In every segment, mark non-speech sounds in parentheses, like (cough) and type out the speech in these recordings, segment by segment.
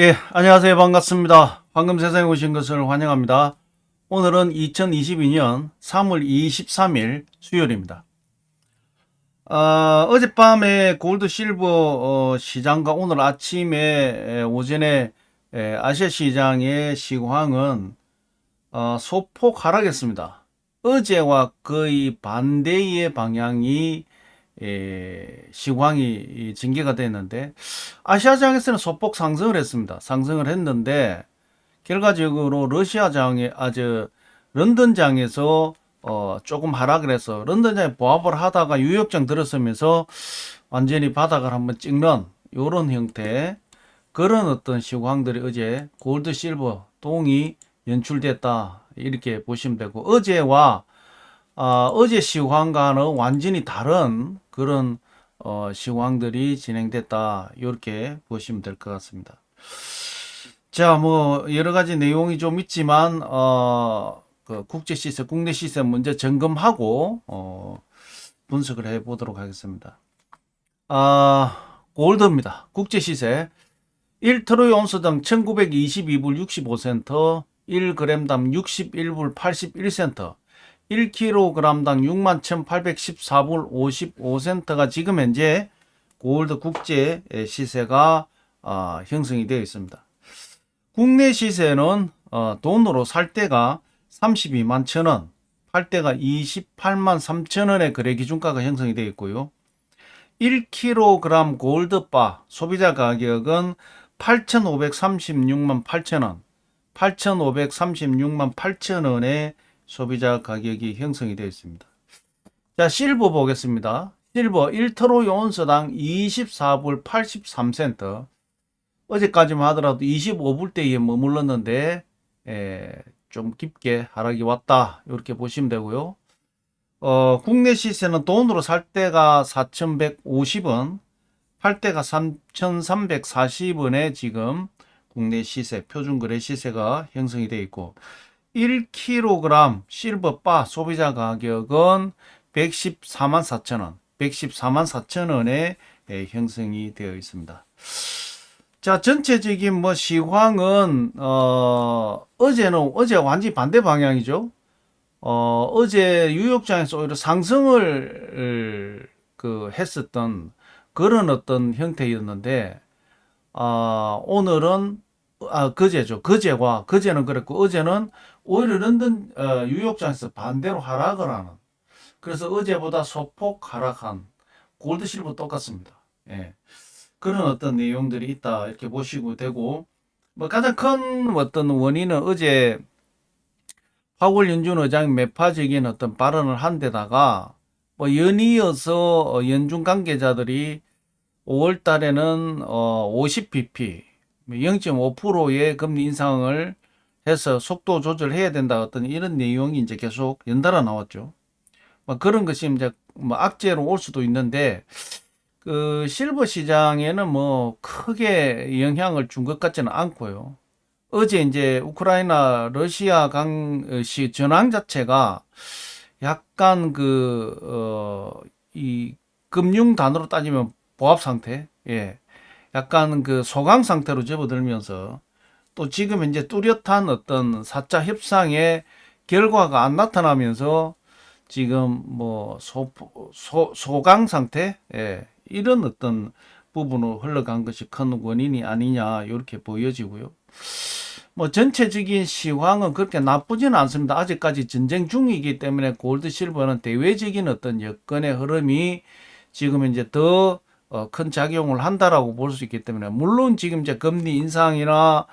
예, 안녕하세요. 반갑습니다. 방금 세상에 오신 것을 환영합니다. 오늘은 2022년 3월 23일 수요일입니다. 어, 어젯밤에 골드 실버 어, 시장과 오늘 아침에 에, 오전에 에, 아시아 시장의 시황은 어, 소폭 하락했습니다. 어제와 거의 반대의 방향이 에, 시황이 이 전개가 됐는데 아시아장에서는 소폭 상승을 했습니다. 상승을 했는데 결과적으로 러시아장에 아주 런던장에서 어 조금 하락을 해서 런던장에 보합을 하다가 뉴욕장 들어서면서 완전히 바닥을 한번 찍는 요런 형태 그런 어떤 시황들이 어제 골드 실버 동이 연출됐다 이렇게 보시면 되고 어제와 아, 어제 시황과는 완전히 다른 그런 어, 시황들이 진행됐다 이렇게 보시면 될 것 같습니다. 자, 뭐 여러 가지 내용이 좀 있지만 어, 그 국제 시세, 국내 시세 먼저 점검하고 어, 분석을 해 보도록 하겠습니다. 아, 골드입니다. 국제 시세 1트로이 온스 당 1922불 65센터, 1g당 61불 81센터, 1kg당 61,814불 55센터가 지금 현재 골드 국제 시세가 어, 형성이 되어 있습니다. 국내 시세는 어, 돈으로 살 때가 32만 천원, 팔 때가 28만 3천 원의 거래 기준가가 형성이 되어 있고요. 1kg 골드바 소비자 가격은 8,536만 8천 원, 8,536만 8천 원의 소비자 가격이 형성이 되어 있습니다. 자, 실버 보겠습니다. 실버 1트로이 온스당 24불 83센터. 어제까지만 하더라도 25불대에 머물렀는데 에, 좀 깊게 하락이 왔다. 이렇게 보시면 되고요. 어, 국내 시세는 돈으로 살 때가 4,150원, 팔 때가 3,340원에 지금 국내 시세, 표준 거래 시세가 형성이 되어 있고 1kg 실버 바 소비자 가격은 114만 4천 원, 114만 4천 원에 형성이 되어 있습니다. 자, 전체적인 뭐 시황은, 어, 어제는, 어제 완전히 반대 방향이죠. 어, 어제 뉴욕장에서 오히려 상승을, 그, 했었던 그런 어떤 형태였는데, 아, 오늘은, 아, 그제죠. 그제와, 그제는 그랬고, 어제는 오히려 런던 어, 뉴욕장에서 반대로 하락을 하는 그래서 어제보다 소폭 하락한 골드 실버 똑같습니다. 예. 그런 어떤 내용들이 있다 이렇게 보시고 되고 뭐 가장 큰 어떤 원인은 어제 파월 연준 의장이 매파적인 어떤 발언을 한 데다가 뭐 연이어서 연준 관계자들이 5월 달에는 어 50bp 0.5%의 금리 인상을 해서 속도 조절해야 된다 어떤 이런 내용이 이제 계속 연달아 나왔죠. 뭐 그런 것이 이제 뭐 악재로 올 수도 있는데 그 실버 시장에는 뭐 크게 영향을 준 것 같지는 않고요. 어제 이제 우크라이나 러시아 강시 전황 자체가 약간 그, 어, 이 금융 단어로 따지면 보합 상태, 예. 약간 그 소강 상태로 접어들면서 또 지금 현재 뚜렷한 어떤 사자 협상의 결과가 안 나타나면서 지금 뭐 소, 소, 소강 상태, 예. 이런 어떤 부분으로 흘러간 것이 큰 원인이 아니냐 이렇게 보여지고요. 뭐 전체적인 시황은 그렇게 나쁘지는 않습니다. 아직까지 전쟁 중이기 때문에 골드 실버는 대외적인 어떤 여건의 흐름이 지금 이제 더 큰 작용을 한다라고 볼 수 있기 때문에 물론 지금 이제 금리 인상이나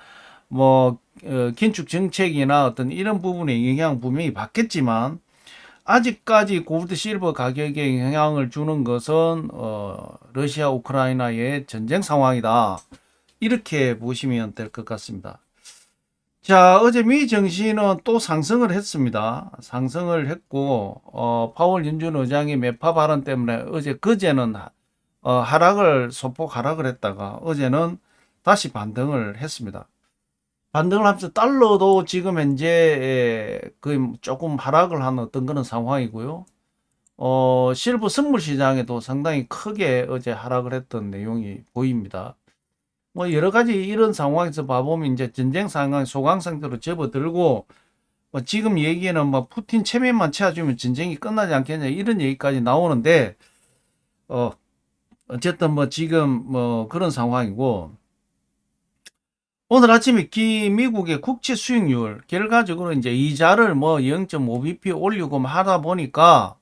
뭐 어, 긴축 정책이나 어떤 이런 부분의 영향 분명히 받겠지만 아직까지 골드 실버 가격에 영향을 주는 것은 어, 러시아 우크라이나의 전쟁 상황이다. 이렇게 보시면 될 것 같습니다. 자, 어제 미 증시는 또 상승을 했습니다. 상승을 했고 어, 파월 연준 의장의 매파 발언 때문에 어제 그제는 어, 하락을 소폭 하락을 했다가 어제는 다시 반등을 했습니다. 반등을 하면서 달러도 지금 현재 거의 조금 하락을 한 어떤 그런 상황이고요. 어, 실버 선물 시장에도 상당히 크게 어제 하락을 했던 내용이 보입니다. 뭐 여러 가지 이런 상황에서 봐보면 이제 전쟁 상황 소강 상태로 접어들고 뭐 지금 얘기에는 뭐 푸틴 체면만 채워주면 전쟁이 끝나지 않겠냐 이런 얘기까지 나오는데 어 어쨌든 뭐 지금 뭐 그런 상황이고 오늘 아침에 기 미국의 국채 수익률 결과적으로 이제 이자를 뭐 0.5bp 올리고 뭐 하다 보니까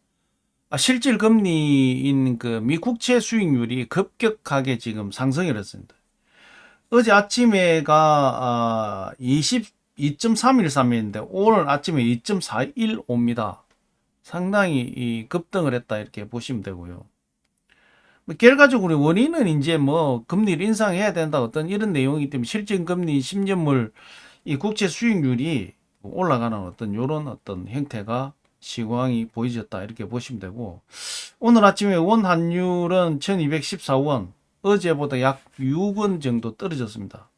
아, 실질 금리인 그 미국채 수익률이 급격하게 지금 상승을 했습니다. 어제 아침에가 아, 22.313인데 오늘 아침에 2.415입니다. 상당히 이 급등을 했다 이렇게 보시면 되고요. 뭐 결과적으로 원인은 이제 뭐 금리를 인상해야 된다 어떤 이런 내용이기 때문에 실질 금리 10년물 이 국채 수익률이 올라가는 어떤 요런 어떤 형태가 시황이 보여졌다 이렇게 보시면 되고 오늘 아침에 원 환율은 1214원 어제보다 약 6원 정도 떨어졌습니다.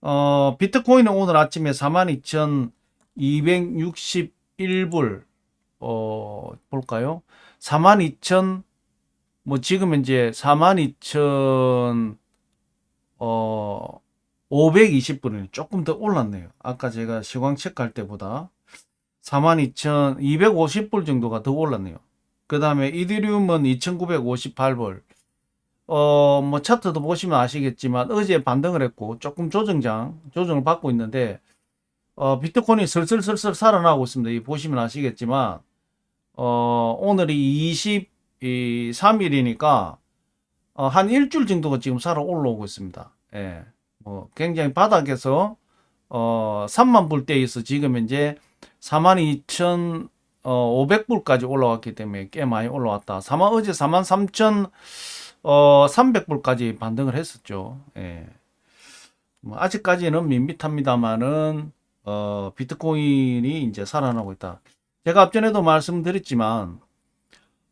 어, 비트코인은 오늘 아침에 42,261불 어, 볼까요? 42,000 뭐 지금 이제 42,000 어, 520불이 조금 더 올랐네요. 아까 제가 시황 체크할 때보다 42,250불 정도가 더 올랐네요. 그 다음에 이더리움은 2,958불. 어, 뭐 차트도 보시면 아시겠지만 어제 반등을 했고 조금 조정장, 조정을 받고 있는데 어, 비트코인이 슬슬슬슬 살아나고 있습니다. 이 보시면 아시겠지만 어, 오늘이 23일이니까 어, 한 일주일 정도가 지금 살아 올라오고 있습니다. 예. 뭐 굉장히 바닥에서 어, 3만 불대에서 지금 현재 42,500불까지 올라왔기 때문에 꽤 많이 올라왔다. 4만 어제 43,000 어, 300불까지 반등을 했었죠. 예. 뭐 아직까지는 밋밋합니다만은 어, 비트코인이 이제 살아나고 있다. 제가 앞전에도 말씀드렸지만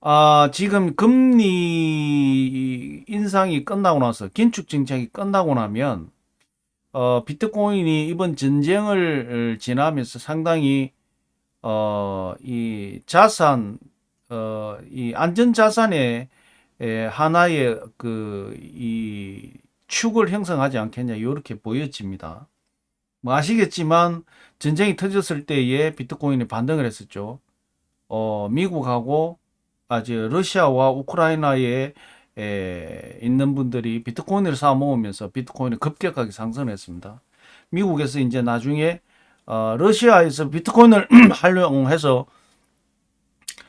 아, 지금 금리 인상이 끝나고 나서 긴축 정책이 끝나고 나면 어, 비트코인이 이번 전쟁을 지나면서 상당히 어, 이 자산 어, 이 안전 자산의 에, 하나의 그 이 축을 형성하지 않겠냐 이렇게 보여집니다. 뭐 아시겠지만 전쟁이 터졌을 때에 비트코인이 반등을 했었죠. 어, 미국하고 아주 러시아와 우크라이나에 에, 있는 분들이 비트코인을 사 모으면서 비트코인이 급격하게 상승했습니다. 미국에서 이제 나중에 어, 러시아에서 비트코인을 (clears throat) 활용해서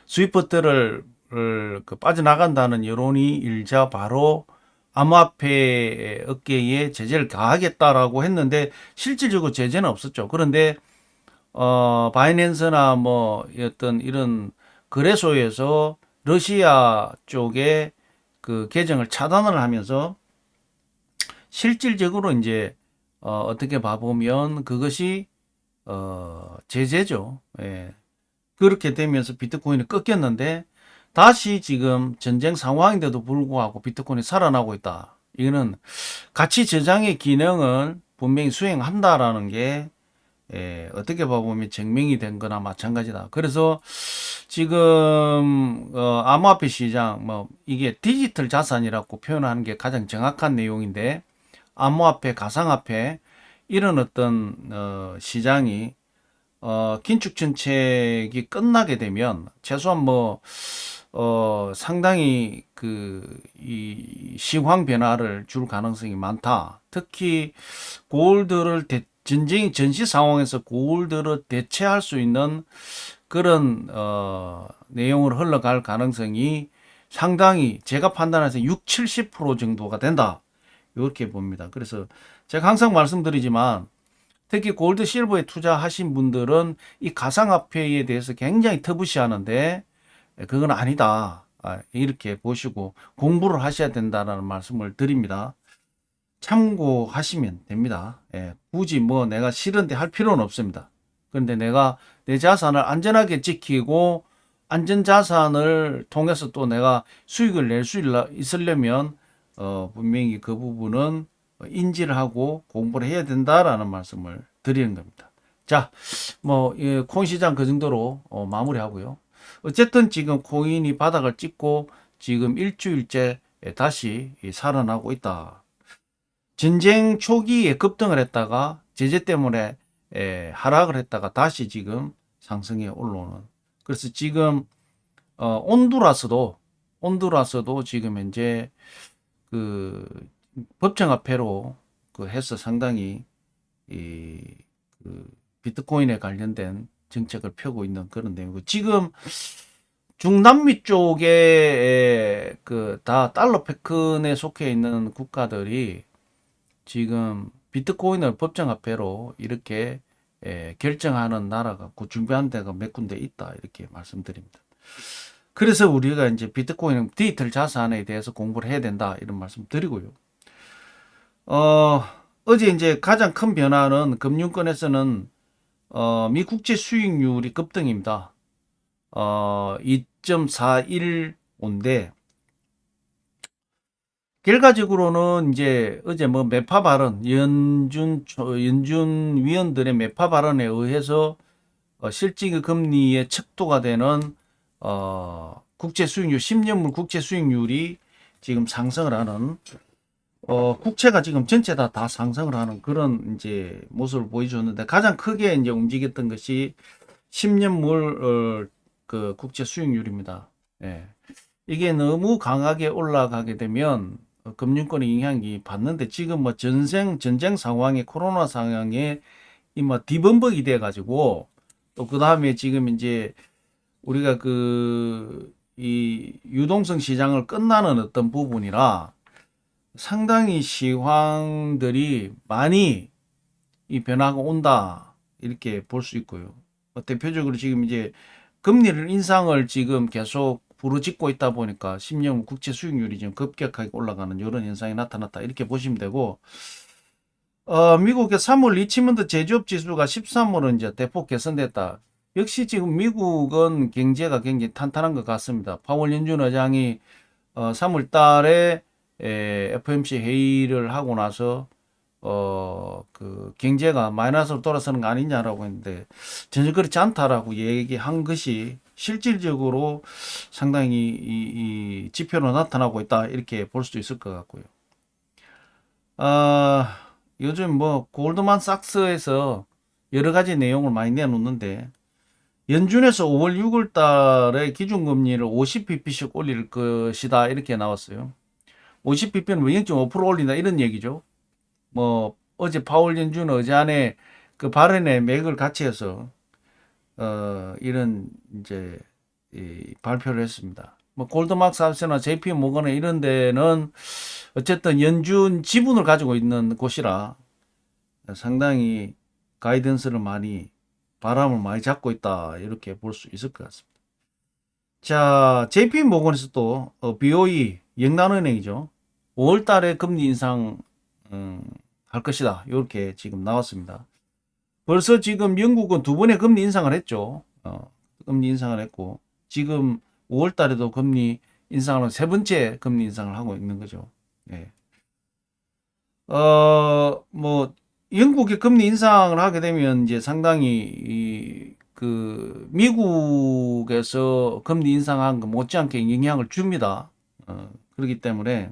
스위프트를 그 빠져나간다는 여론이 일자 바로 암호화폐 업계에 제재를 가하겠다라고 했는데 실질적으로 제재는 없었죠. 그런데 어 바이낸스나 뭐 어떤 이런 거래소에서 러시아 쪽에 그 계정을 차단을 하면서 실질적으로 이제 어 어떻게 봐보면 그것이 어 제재죠. 예. 그렇게 되면서 비트코인이 꺾였는데 다시 지금 전쟁 상황인데도 불구하고 비트코인이 살아나고 있다. 이거는 가치 저장의 기능을 분명히 수행한다라는 게 예, 어떻게 보면 증명이 된 거나 마찬가지다. 그래서 지금 어, 암호화폐 시장 뭐 이게 디지털 자산이라고 표현하는 게 가장 정확한 내용인데 암호화폐, 가상화폐 이런 어떤 어, 시장이 어, 긴축 정책이 끝나게 되면 최소한 뭐 어, 상당히 그, 이 시황 변화를 줄 가능성이 많다. 특히 골드를 대, 전쟁, 전시 상황에서 골드를 대체할 수 있는 그런, 어, 내용을 흘러갈 가능성이 상당히 제가 판단해서 6, 70% 정도가 된다. 이렇게 봅니다. 그래서 제가 항상 말씀드리지만 특히 골드 실버에 투자하신 분들은 이 가상화폐에 대해서 굉장히 터부시하는데 예, 그건 아니다. 아, 이렇게 보시고 공부를 하셔야 된다는 말씀을 드립니다. 참고하시면 됩니다. 예, 굳이 뭐 내가 싫은데 할 필요는 없습니다. 그런데 내가 내 자산을 안전하게 지키고 안전 자산을 통해서 또 내가 수익을 낼 수 있으려면 어, 분명히 그 부분은 인지를 하고 공부를 해야 된다라는 말씀을 드리는 겁니다. 자, 뭐, 예, 콘 시장 그 정도로 어, 마무리하고요. 어쨌든 지금 코인이 바닥을 찍고 지금 일주일째 다시 살아나고 있다. 전쟁 초기에 급등을 했다가 제재 때문에 에, 하락을 했다가 다시 지금 상승에 올라오는. 그래서 지금 어, 온두라스도 온두라스도 지금 현재 그 법정화폐로 그 해서 상당히 이 그 비트코인에 관련된 정책을 펴고 있는 그런 내용이고 지금 중남미 쪽에 그 다 달러 패권에 속해 있는 국가들이 지금 비트코인을 법정화폐로 이렇게 에, 결정하는 나라가 그 준비한 데가 몇 군데 있다 이렇게 말씀드립니다. 그래서 우리가 이제 비트코인 디지털 자산에 대해서 공부를 해야 된다 이런 말씀 드리고요. 어, 어제 이제 가장 큰 변화는 금융권에서는 어, 미 국채 수익률이 급등입니다. 어, 2.41인데 결과적으로는 이제 어제 뭐 매파 발언 연준 초- 연준 위원들의 매파 발언에 의해서 어, 실질 금리의 척도가 되는 어, 국채 수익률 10년물 국채 수익률이 지금 상승을 하는 어, 국채가 지금 전체 다, 다 상승을 하는 그런 이제 모습을 보여줬는데 가장 크게 이제 움직였던 것이 10년물 어, 그 국채 수익률입니다. 예. 이게 너무 강하게 올라가게 되면 어, 금융권의 영향이 받는데 지금 뭐 전생 전쟁 상황에 코로나 상황에 이뭐 뒤범벅이 돼 가지고 또 그 다음에 지금 이제 우리가 그 이 유동성 시장을 끝나는 어떤 부분이라 상당히 시황들이 많이 이 변화가 온다 이렇게 볼 수 있고요. 뭐 대표적으로 지금 이제 금리를 인상을 지금 계속 부르짖고 있다 보니까 10년 국채 수익률이 지금 급격하게 올라가는 이런 현상이 나타났다 이렇게 보시면 되고 어, 미국의 3월 리치먼드 제조업 지수가 13월은 이제 대폭 개선됐다. 역시 지금 미국은 경제가 굉장히 탄탄한 것 같습니다. 파월 연준 의장이 어, 3월 달에 에, FMC 회의를 하고 나서 어, 그 경제가 마이너스로 돌아서는 거 아니냐라고 했는데 전혀 그렇지 않다라고 얘기한 것이 실질적으로 상당히 이, 이 지표로 나타나고 있다 이렇게 볼 수도 있을 것 같고요. 아, 요즘 뭐 골드만 삭스에서 여러 가지 내용을 많이 내놓는데 연준에서 5월 6월 달에 기준금리를 50bp씩 올릴 것이다 이렇게 나왔어요. 50bp는 뭐0.5% 올린다 이런 얘기죠. 뭐 어제 파월 연준 어제 안에 그 발언의 맥을 같이 해서 어 이런 이제 이 발표를 했습니다. 뭐 골드막스하우스나 JP 모건에 이런 데는 어쨌든 연준 지분을 가지고 있는 곳이라 상당히 가이던스를 많이 바람을 많이 잡고 있다 이렇게 볼 수 있을 것 같습니다. 자, JP 모건에서 또 어, BOE 영란은행이죠. 5월 달에 금리 인상 음, 할 것이다. 이렇게 지금 나왔습니다. 벌써 지금 영국은 두 번의 금리 인상을 했죠. 어, 금리 인상을 했고 지금 5월 달에도 금리 인상을 세 번째 금리 인상을 하고 있는 거죠. 예. 어, 뭐 영국이 금리 인상을 하게 되면 이제 상당히 이, 그 미국에서 금리 인상한 거 못지않게 영향을 줍니다. 어, 그렇기 때문에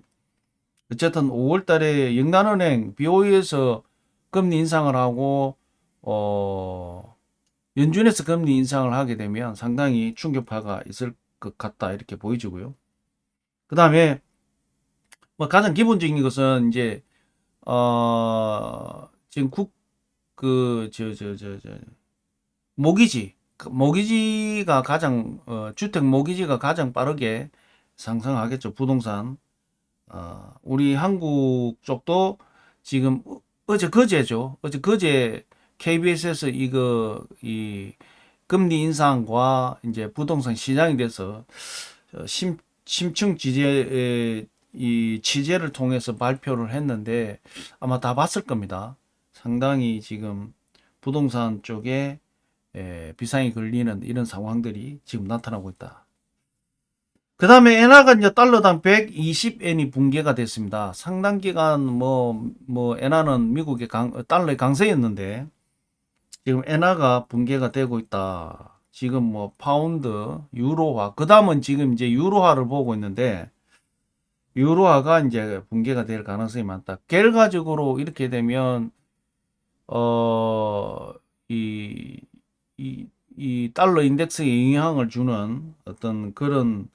어쨌든 5월 달에 영란은행 BOE에서 금리 인상을 하고 어 연준에서 금리 인상을 하게 되면 상당히 충격파가 있을 것 같다 이렇게 보여지고요. 그 다음에 뭐 가장 기본적인 것은 이제 어 지금 국 그 저 저 저 저 모기지 그 모기지가 가장 어, 주택 모기지가 가장 빠르게 상승하겠죠 부동산 어, 우리 한국 쪽도 지금 어- 어제 그제죠 어제 그제 KBS에서 이거 이 금리 인상과 이제 부동산 시장에 대해서 어, 심 심층 지재 이 취재를 통해서 발표를 했는데 아마 다 봤을 겁니다. 상당히 지금 부동산 쪽에 에, 비상이 걸리는 이런 상황들이 지금 나타나고 있다. 그 다음에 엔화가 이제 달러당 120엔이 붕괴가 됐습니다. 상당 기간 뭐, 뭐, 엔화는 미국의 강, 달러의 강세였는데, 지금 엔화가 붕괴가 되고 있다. 지금 뭐, 파운드, 유로화, 그 다음은 지금 이제 유로화를 보고 있는데, 유로화가 이제 붕괴가 될 가능성이 많다. 결과적으로 이렇게 되면 어, 이, 이, 이 달러 인덱스에 영향을 주는 어떤 그런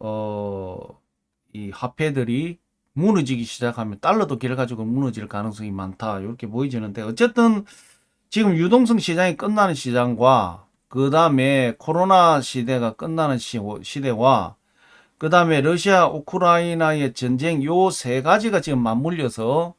어, 이 화폐들이 무너지기 시작하면 달러도 결과적으로 무너질 가능성이 많다. 이렇게 보여지는데 어쨌든 지금 유동성 시장이 끝나는 시장과 그 다음에 코로나 시대가 끝나는 시, 시대와 그 다음에 러시아 우크라이나의 전쟁 요 세 가지가 지금 맞물려서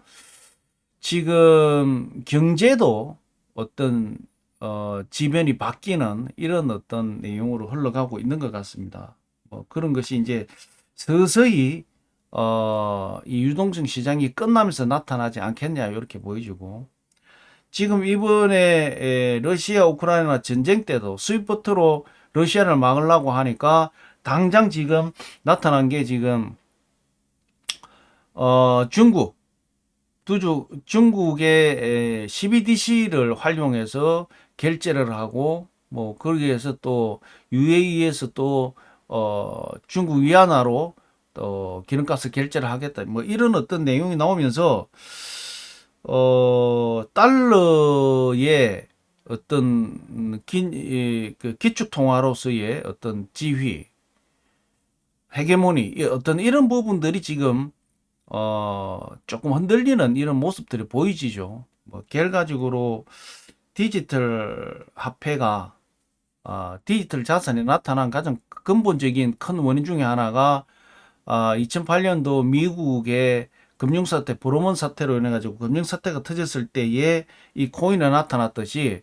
지금 경제도 어떤 어, 지변이 바뀌는 이런 어떤 내용으로 흘러가고 있는 것 같습니다. 뭐 그런 것이 이제 서서히 어, 이 유동성 시장이 끝나면서 나타나지 않겠냐 이렇게 보여지고 지금 이번에 에, 러시아 우크라이나 전쟁 때도 스위프트로 러시아를 막으려고 하니까 당장 지금 나타난 게 지금 어, 중국 두주 중국의 에, CBDC를 활용해서 결제를 하고 뭐 거기에서 또 UAE에서 또 어, 중국 위안화로 또 기름값을 결제를 하겠다. 뭐 이런 어떤 내용이 나오면서 어, 달러의 어떤 긴, 이, 그 기축 통화로서의 어떤 지위, 헤게모니, 이 어떤 이런 부분들이 지금 어, 조금 흔들리는 이런 모습들이 보이지죠. 뭐 결과적으로 디지털 화폐가 어, 디지털 자산이 나타난 가장 근본적인 큰 원인 중에 하나가 아, 2008년도 미국의 금융사태, 브로먼 사태로 인해 가지고 금융사태가 터졌을 때에 이 코인이 나타났듯이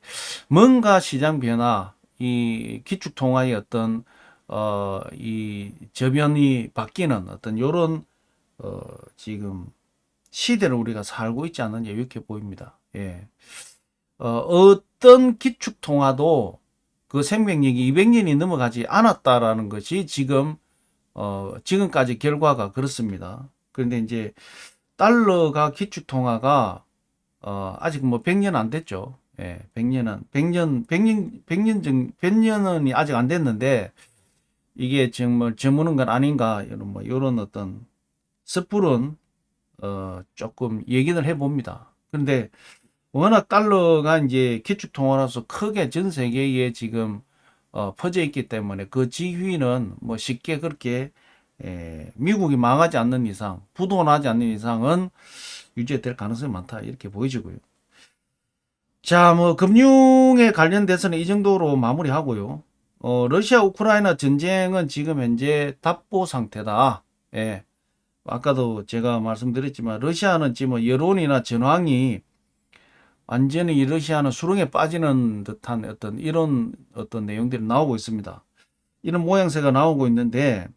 뭔가 시장 변화, 이 기축통화의 어떤 어, 이 저변이 바뀌는 어떤 요런 어, 지금 시대를 우리가 살고 있지 않느냐 이렇게 보입니다. 예. 어, 어떤 기축통화도 그 생명력이 200년이 넘어가지 않았다라는 것이 지금 어, 지금까지 결과가 그렇습니다. 그런데 이제 달러가 기축통화가 어, 아직 뭐 100년 안 됐죠. 예, 100년은 100년 100년 100년 정 100년이 아직 안 됐는데 이게 정말 저무는 건 아닌가 이런 뭐 이런 어떤 섣부른 어, 조금 얘기를 해 봅니다. 그런데 워낙 달러가 이제 기축통화로서 크게 전 세계에 지금 어, 퍼져 있기 때문에 그 지위는 뭐 쉽게 그렇게 에, 미국이 망하지 않는 이상, 부도나지 않는 이상은 유지될 가능성이 많다 이렇게 보여지고요. 자, 뭐 금융에 관련돼서는 이 정도로 마무리하고요. 어, 러시아 우크라이나 전쟁은 지금 현재 답보 상태다. 예. 아까도 제가 말씀드렸지만 러시아는 지금 여론이나 전황이 완전히 이 러시아는 수렁에 빠지는 듯한 어떤 이런 어떤 내용들이 나오고 있습니다. 이런 모양새가 나오고 있는데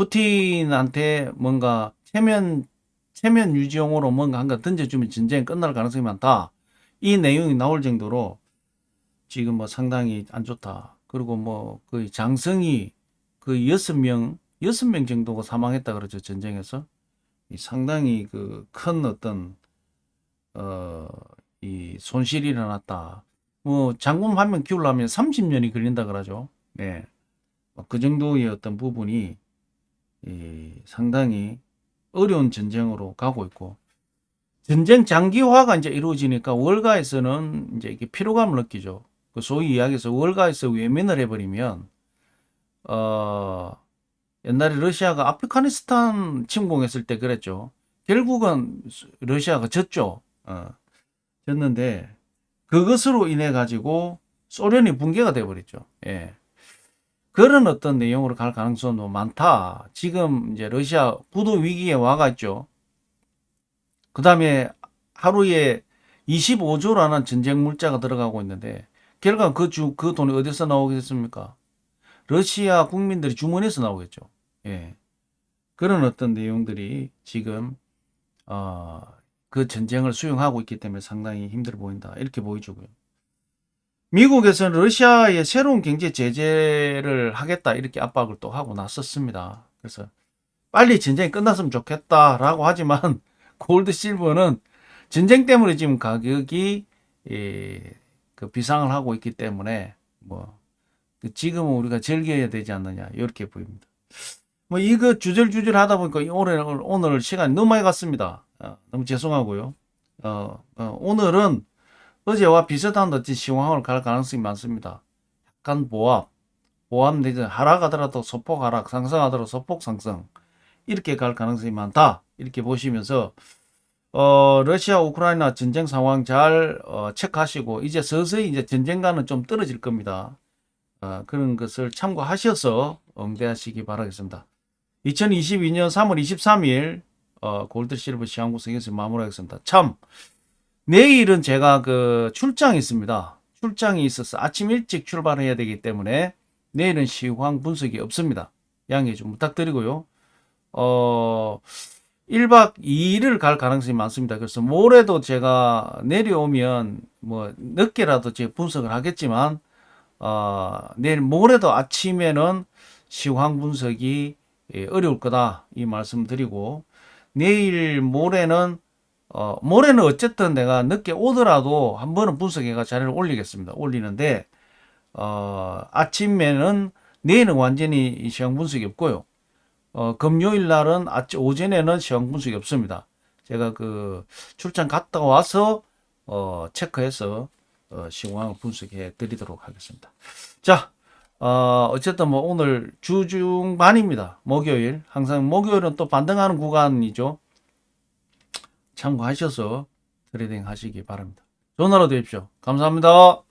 푸틴한테 뭔가 체면 체면 유지용으로 뭔가 한가 던져주면 전쟁이 끝날 가능성이 많다. 이 내용이 나올 정도로 지금 뭐 상당히 안 좋다. 그리고 뭐 거의 장성이 그 여섯 명 여섯 명 정도가 사망했다 그러죠 전쟁에서 이 상당히 그 큰 어떤 어 이 손실이 일어났다. 뭐 장군 한 명 키우려면 30년이 걸린다 그러죠. 네. 뭐그 정도의 어떤 부분이 이 상당히 어려운 전쟁으로 가고 있고 전쟁 장기화가 이제 이루어지니까 월가에서는 이제 이게 피로감을 느끼죠. 그 소위 이야기해서 월가에서 외면을 해버리면 어 옛날에 러시아가 아프가니스탄 침공했을 때 그랬죠. 결국은 러시아가 졌죠. 어, 졌는데 그것으로 인해 가지고 소련이 붕괴가 돼 버렸죠. 예. 그런 어떤 내용으로 갈 가능성도 많다. 지금 이제 러시아 부도 위기에 와갔죠. 그 다음에 하루에 25조라는 전쟁 물자가 들어가고 있는데 결과 그 주, 그 돈이 어디서 나오겠습니까? 러시아 국민들이 주머니에서 나오겠죠. 예. 그런 어떤 내용들이 지금, 어, 그 전쟁을 수용하고 있기 때문에 상당히 힘들어 보인다. 이렇게 보여주고요. 미국에서는 러시아에 새로운 경제 제재를 하겠다 이렇게 압박을 또 하고 나섰습니다. 그래서 빨리 전쟁이 끝났으면 좋겠다라고 하지만 (laughs) 골드 실버는 전쟁 때문에 지금 가격이 예, 그 비상을 하고 있기 때문에 뭐 지금은 우리가 즐겨야 되지 않느냐 이렇게 보입니다. 뭐 이거 주절주절 하다 보니까 오늘 오늘 시간이 너무 많이 갔습니다. 어, 너무 죄송하고요. 어, 어, 오늘은 어제와 비슷한 듯이 시황을 갈 가능성이 많습니다. 약간 보합, 보합 내지 하락하더라도 소폭 하락, 상승하더라도 소폭 상승 이렇게 갈 가능성이 많다. 이렇게 보시면서 어, 러시아 우크라이나 전쟁 상황 잘 어, 체크하시고 이제 서서히 이제 전쟁과는 좀 떨어질 겁니다. 어, 그런 것을 참고하셔서 응대하시기 바라겠습니다. 2022년 3월 23일 어, 골드 실버 시황 구성에서 마무리하겠습니다. 참 내일은 제가 그 출장이 있습니다. 출장이 있어서 아침 일찍 출발해야 되기 때문에 내일은 시황 분석이 없습니다. 양해 좀 부탁드리고요. 어, 1박 2일을 갈 가능성이 많습니다. 그래서 모레도 제가 내려오면 뭐 늦게라도 제 분석을 하겠지만 어, 내일 모레도 아침에는 시황 분석이 예, 어려울 거다 이 말씀 드리고 내일 모레는 어, 모레는 어쨌든 내가 늦게 오더라도 한 번은 분석해가 자료를 올리겠습니다. 올리는데 어, 아침에는 내일은 완전히 이 시황 분석이 없고요. 어, 금요일 날은 아침 오전에는 시황 분석이 없습니다. 제가 그 출장 갔다 와서 어, 체크해서 어, 시황을 분석해 드리도록 하겠습니다. 자, 어, 어쨌든 뭐 오늘 주중 반입니다. 목요일. 항상 목요일은 또 반등하는 구간이죠. 참고하셔서 트레이딩 하시기 바랍니다. 좋은 하루 되십시오. 감사합니다.